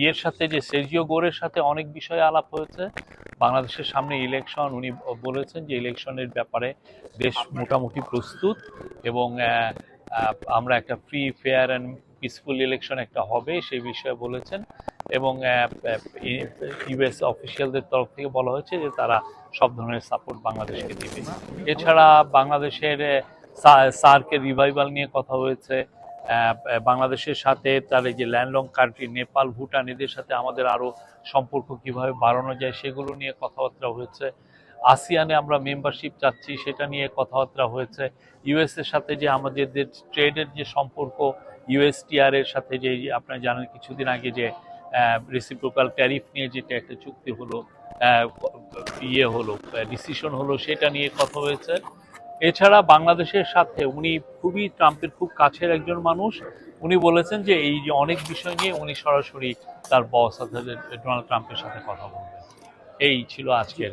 ইয়ের সাথে যে সের্জিও গোরের সাথে অনেক বিষয়ে আলাপ হয়েছে। বাংলাদেশের সামনে ইলেকশন উনি বলেছেন যে ইলেকশনের ব্যাপারে দেশ মোটামুটি প্রস্তুত এবং আমরা একটা free fair and peaceful election একটা হবে সেই বিষয়ে বলেছেন এবং ইউএস অফিসিয়ালদের তরফ থেকে বলা হয়েছে যে তারা সব ধরনের সাপোর্ট বাংলাদেশকে দিবে। এছাড়া বাংলাদেশের সার্কের রিভাইভাল নিয়ে কথা হয়েছে। বাংলাদেশের সাথে তার যে ল্যান্ডলং কান্ট্রি, নেপাল ভুটান এদের সাথে আমাদের আরও সম্পর্ক কীভাবে বাড়ানো যায় সেগুলো নিয়ে কথাবার্তা হয়েছে। আসিয়ানে আমরা মেম্বারশিপ চাচ্ছি, সেটা নিয়ে কথাবার্তা হয়েছে। ইউএস এর সাথে যে আমাদের ট্রেডের যে সম্পর্ক ইউএসটিআর এর সাথে যে আপনারা জানেন কিছুদিন আগে যে রেসিপ্রোকাল ট্যারিফ নিয়ে যেটা একটা চুক্তি হলো ইয়ে হলো ডিসিশন হলো, সেটা নিয়ে কথা হয়েছে। এছাড়া বাংলাদেশের সাথে উনি খুবই ট্রাম্পের খুব কাছের একজন মানুষ। উনি বলেছেন যে এই যে অনেক বিষয় নিয়ে উনি সরাসরি তার বস অর্থাৎ ডোনাল্ড ট্রাম্পের সাথে কথা বলবেন। এই ছিল আজকের